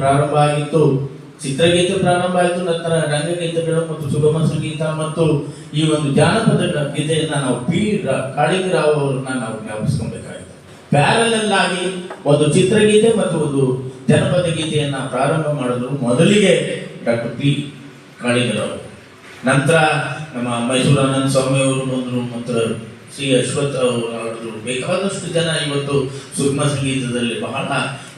ಪ್ರಾರಂಭ ಆಗಿತ್ತು, ಚಿತ್ರಗೀತೆ ಪ್ರಾರಂಭ ಆಯಿತು ನಂತರ ರಂಗಗೀತೆಗಳು ಮತ್ತು ಸುಗಮ ಸಂಗೀತ ಮತ್ತು ಈ ಒಂದು ಜಾನಪದ ಗೀತೆಯನ್ನ ನಾವು ಪಿ. ಕಾಳಿಂಗರಾವ್ ಅವರನ್ನ ನಾವು ಜ್ಞಾಪಿಸ್ಕೊಬೇಕಾಗಿದೆ ಪ್ಯಾರಲಲ್ ಆಗಿ ಒಂದು ಚಿತ್ರಗೀತೆ ಮತ್ತು ಒಂದು ಜನಪದ ಗೀತೆಯನ್ನ ಪ್ರಾರಂಭ ಮಾಡಿದ್ರು ಮೊದಲಿಗೆ ಡಾಕ್ಟರ್ ಪಿ. ಕಾಳಿಂಗರಾವ್. ನಂತರ ನಮ್ಮ ಮೈಸೂರು ಆನಂದ ಸ್ವಾಮಿ ಅವರು ಬಂದರು, ಮತ್ತು ಶ್ರೀ ಅಶ್ವಥ್ ಅವರು ಬೇಕಾದಷ್ಟು ಜನ ಇವತ್ತು ಸುಗಮ ಸಂಗೀತದಲ್ಲಿ ಬಹಳ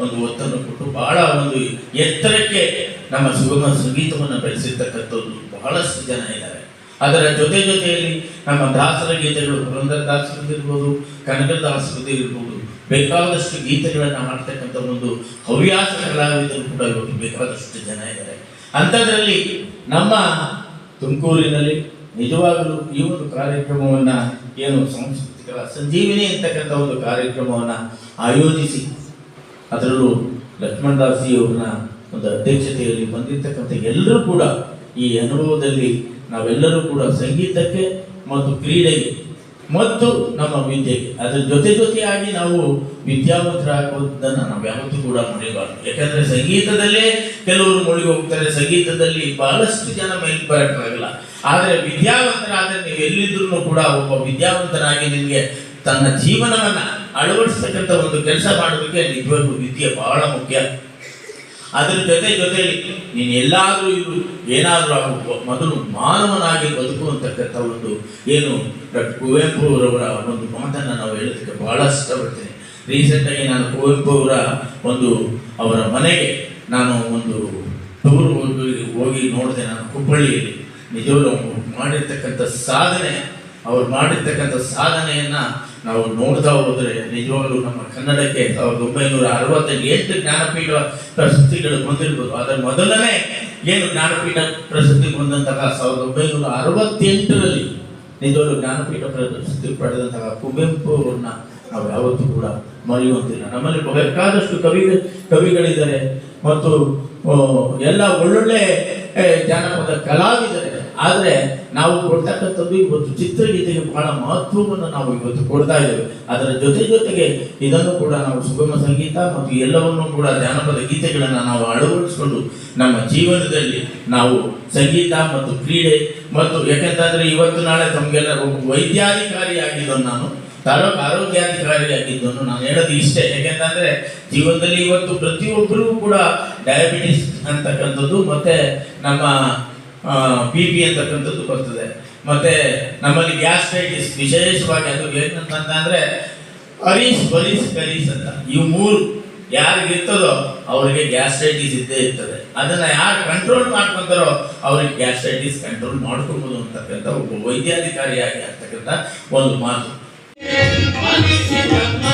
ಒಂದು ಒತ್ತನ್ನು ಕೊಟ್ಟು ಬಹಳ ಒಂದು ಎತ್ತರಕ್ಕೆ ನಮ್ಮ ಸುಗಮ ಸಂಗೀತವನ್ನು ಬೆಳೆಸಿರ್ತಕ್ಕಂಥದ್ದು ಬಹಳಷ್ಟು ಜನ ಇದ್ದಾರೆ. ಅದರ ಜೊತೆ ಜೊತೆಯಲ್ಲಿ ನಮ್ಮ ದಾಸರ ಗೀತೆಗಳು ಪುರಂದರ ದಾಸರದಿರ್ಬೋದು ಕನಕದಾಸರದಿರ್ಬೋದು ಬೇಕಾದಷ್ಟು ಗೀತೆಗಳನ್ನು ಮಾಡ್ತಕ್ಕಂಥ ಒಂದು ಹವ್ಯಾಸ ಕಲಾವಿದರು ಕೂಡ ಇವತ್ತು ಬೇಕಾದಷ್ಟು ಜನ ಇದ್ದಾರೆ. ಅಂಥದ್ರಲ್ಲಿ ನಮ್ಮ ತುಮಕೂರಿನಲ್ಲಿ ನಿಜವಾಗಲೂ ಈ ಒಂದು ಕಾರ್ಯಕ್ರಮವನ್ನ ಏನು ಸಾಂಸ್ಕೃತಿಕ ಸಂಜೀವಿನಿ ಅಂತಕ್ಕಂಥ ಒಂದು ಕಾರ್ಯಕ್ರಮವನ್ನು ಆಯೋಜಿಸಿ ಅದರಲ್ಲೂ ಲಕ್ಷ್ಮಣ ದಾಸಿ ಅವ್ರನ್ನ ಒಂದು ಅಧ್ಯಕ್ಷತೆಯಲ್ಲಿ ಬಂದಿರತಕ್ಕಂಥ ಎಲ್ಲರೂ ಕೂಡ ಈ ಅನುಭವದಲ್ಲಿ ನಾವೆಲ್ಲರೂ ಕೂಡ ಸಂಗೀತಕ್ಕೆ ಮತ್ತು ಕ್ರೀಡೆಗೆ ಮತ್ತು ನಮ್ಮ ವಿದ್ಯೆಗೆ, ಅದರ ಜೊತೆ ಜೊತೆಯಾಗಿ ನಾವು ವಿದ್ಯಾವಂತರಾಗುವುದನ್ನು ನಾವು ಯಾವತ್ತೂ ಕೂಡ ಮುಳಿಬಾರ್ದು ಯಾಕಂದ್ರೆ ಸಂಗೀತದಲ್ಲೇ ಕೆಲವರು ಮುಳುಗಿ ಹೋಗ್ತಾರೆ, ಸಂಗೀತದಲ್ಲಿ ಬಹಳಷ್ಟು ಜನ ಮೇಲೆ ಬರೋಕ್ಕಾಗಲ್ಲ ಆದರೆ ವಿದ್ಯಾವಂತರಾದ ನೀವು ಎಲ್ಲಿದ್ರೂ ಕೂಡ ಒಬ್ಬ ವಿದ್ಯಾವಂತನಾಗಿ ನಿಮಗೆ ತನ್ನ ಜೀವನವನ್ನು ಅಳವಡಿಸ್ತಕ್ಕಂಥ ಒಂದು ಕೆಲಸ ಮಾಡೋದಕ್ಕೆ ನಿಜವಾಗ್ಲೂ ವಿದ್ಯೆ ಬಹಳ ಮುಖ್ಯ. ಅದರ ಜೊತೆ ಜೊತೆಯಲ್ಲಿ ನೀನು ಎಲ್ಲಾದರೂ ಇರು, ಏನಾದರೂ ಆಗು ಮೊದಲು ಮಾನವನಾಗಿ ಬದುಕುವಂತಕ್ಕಂಥ ಒಂದು ಏನು ಕುವೆಂಪು ಅವರವರ ಒಂದು ಮಾತನ್ನು ನಾವು ಹೇಳೋದಕ್ಕೆ ಬಹಳ ಇಷ್ಟಪಡ್ತೀನಿ. ರೀಸೆಂಟಾಗಿ ನಾನು ಕುವೆಂಪು ಅವರ ಒಂದು ಅವರ ಮನೆಗೆ ನಾನು ಒಂದು ಟೂರ್ ಹೋಗಿ ಹೋಗಿ ನೋಡಿದೆ, ನಾನು ಹುಬ್ಬಳ್ಳಿಯಲ್ಲಿ ನಿಜವಾಗ್ಲೂ ಮಾಡಿರ್ತಕ್ಕಂಥ ಸಾಧನೆ, ಅವ್ರು ಮಾಡಿರ್ತಕ್ಕಂಥ ಸಾಧನೆಯನ್ನ ನಾವು ನೋಡ್ತಾ ಹೋದರೆ ನಿಜವಾಗ್ಲೂ ನಮ್ಮ ಕನ್ನಡಕ್ಕೆ ಸಾವಿರದ ಒಂಬೈನೂರ ಅರವತ್ತೆಂಟು ಜ್ಞಾನಪೀಠ ಪ್ರಶಸ್ತಿಗಳು ಬಂದಿರ್ಬೋದು. ಅದರ ಮೊದಲನೇ ಏನು ಜ್ಞಾನಪೀಠ ಪ್ರಶಸ್ತಿ ಬಂದಂತಹ ಸಾವಿರದ ಒಂಬೈನೂರ ಅರವತ್ತೆಂಟರಲ್ಲಿ ನಿಜವಾಗ್ಲೂ ಜ್ಞಾನಪೀಠ ಪ್ರಶಸ್ತಿ ಪಡೆದಂತಹ ಕುವೆಂಪು ಅವ್ರನ್ನ ನಾವು ಯಾವತ್ತೂ ಕೂಡ ಮರೆಯುವಂತಿಲ್ಲ. ನಮ್ಮಲ್ಲಿ ಬೇಕಾದಷ್ಟು ಕವಿ ಕವಿಗಳಿದ್ದಾರೆ. ಮತ್ತು ಎಲ್ಲ ಒಳ್ಳೊಳ್ಳೆ ಜಾನಪದ ಕಲಾವಿದರೆ. ಆದರೆ ನಾವು ಕೊಡ್ತಕ್ಕಂಥದ್ದು ಇವತ್ತು ಚಿತ್ರಗೀತೆಗೆ ಬಹಳ ಮಹತ್ವವನ್ನು ನಾವು ಇವತ್ತು ಕೊಡ್ತಾ ಇದ್ದೇವೆ. ಅದರ ಜೊತೆ ಜೊತೆಗೆ ಇದನ್ನು ಕೂಡ ನಾವು ಸುಗಮ ಸಂಗೀತ ಮತ್ತು ಎಲ್ಲವನ್ನೂ ಕೂಡ ಜಾನಪದ ಗೀತೆಗಳನ್ನು ನಾವು ಅಳವಡಿಸಿಕೊಂಡು ನಮ್ಮ ಜೀವನದಲ್ಲಿ ನಾವು ಸಂಗೀತ ಮತ್ತು ಕ್ರೀಡೆ ಮತ್ತು ಯಾಕೆಂತಂದರೆ ಇವತ್ತು ನಾಳೆ ತಮಗೆಲ್ಲ ವೈದ್ಯಾಧಿಕಾರಿಯಾಗಿದ್ದನು ನಾನು. ತಾಲೂಕು ಆರೋಗ್ಯಾಧಿಕಾರಿಯಾಗಿದ್ದನ್ನು ನಾನು ಹೇಳೋದು ಇಷ್ಟೇ. ಯಾಕೆಂತಂದ್ರೆ ಜೀವನದಲ್ಲಿ ಇವತ್ತು ಪ್ರತಿಯೊಬ್ಬರೂ ಕೂಡ ಡಯಾಬಿಟಿಸ್ ಅಂತಕ್ಕಂಥದ್ದು ಮತ್ತೆ ನಮ್ಮ ಬಿ ಪಿ ಅಂತಕ್ಕಂಥದ್ದು ಬರ್ತದೆ. ಮತ್ತೆ ನಮ್ಮಲ್ಲಿ ಗ್ಯಾಸ್ಟ್ರೈಟಿಸ್ ವಿಶೇಷವಾಗಿ ಅದು ಏನಂತಂದ್ರೆ ಅರೀಸ್ ಬರೀಸ್ ಕರೀಸ್ ಅಂತ. ಇವು ಮೂರು ಯಾರಿಗಿರ್ತದೋ ಅವರಿಗೆ ಗ್ಯಾಸ್ಟ್ರೈಟಿಸ್ ಇದ್ದೇ ಇರ್ತದೆ. ಅದನ್ನ ಯಾರು ಕಂಟ್ರೋಲ್ ಮಾಡ್ಕೊಂತಾರೋ ಅವ್ರಿಗೆ ಗ್ಯಾಸ್ಟ್ರೈಟಿಸ್ ಕಂಟ್ರೋಲ್ ಮಾಡ್ಕೊಬೋದು ಅಂತಕ್ಕಂಥ ಒಬ್ಬ ವೈದ್ಯಾಧಿಕಾರಿಯಾಗಿ ಆಗ್ತಕ್ಕಂಥ ಒಂದು ಮಾತು. మనిషి బ్రహ్మ.